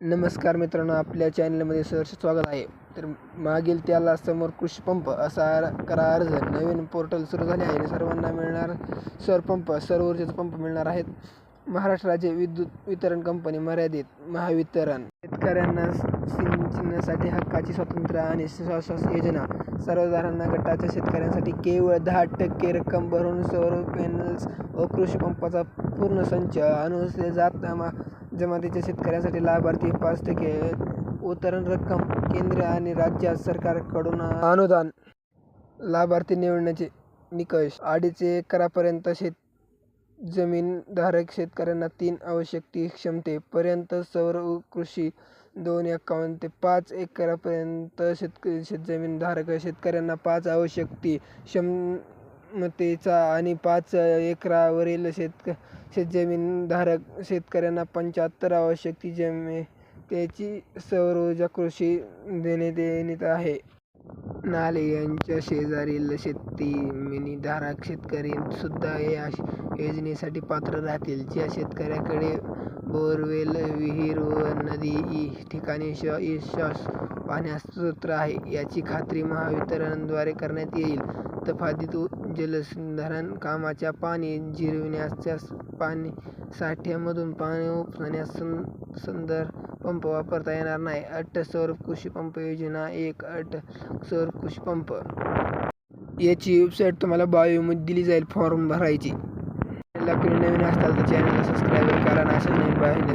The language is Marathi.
नमस्कार मित्रांनो आपल्या चॅनलमध्ये सहर्ष स्वागत आहे. तर मागील त्याला समोर कृषीपंप असा करा अर्ज. नवीन पोर्टल सुरू झाले आहे आणि सर्वांना मिळणार सौर पंप सौर ऊर्जेचे पंप मिळणार आहेत. महाराष्ट्र राज्य विद्युत वितरण कंपनी मर्यादित महावितरण. शेतकऱ्यांना सिंचनासाठी हक्काची स्वतंत्र आणि शाश्वत योजना. सर्वसाधारण गटाच्या शेतकऱ्यांसाठी केवळ दहा टक्के रक्कम भरून सौर पॅनल्स व कृषी पंपाचा पूर्ण संच अनुसले जात मा- जमातीच्या शेतकऱ्यांसाठी लाभार्थी पाच टक्के उतरण रक्कम केंद्र आणि राज्य सरकारकडून अनुदान. लाभार्थी निवडण्याचे निकष अडीच एकरापर्यंत शेत जमीन धारक शेतकऱ्यांना तीन आवश्यक ती क्षमतेपर्यंत सौर कृषी दोन एकावन्न ते पाच एकरापर्यंत शेतकरी शेतजमीन धारक शेतकऱ्यांना पाच आवश्यक ती क्षम क्षमतेचा आणि पाच एकरावरील शेतक शेतजमीन धारक शेतकऱ्यांना पंच्याहत्तर आवश्यकती जमी त्याची सौर ऊर्जा कृषी देणे देण्यात आहे. नाले यांच्या शेजारील शेतजमिनीधारक शेतकरी सुद्धा या योजनेसाठी पात्र राहतील. ज्या शेतकऱ्याकडे बोरवेल विहीर व नदी इ ठिकाणी श शास पाण्यास स्रोत आहे. याची खात्री महावितरणद्वारे करण्यात येईल. तफातीत जलसंधारण कामाच्या पाणी जिरविण्याच्या पाणी साठ्यामधून पाणी उपसण्यास संदर पंप वापरता येणार नाही. अट सौर कृषी पंप योजना एक अट सौर कृषी पंप. याची वेबसाईट तुम्हाला बायोमध्ये दिली जाईल. फॉर्म भरायची. चॅनलला कोणी नवीन असताल तर चॅनलला सबस्क्राईब करा आणि अशा नवीन बायो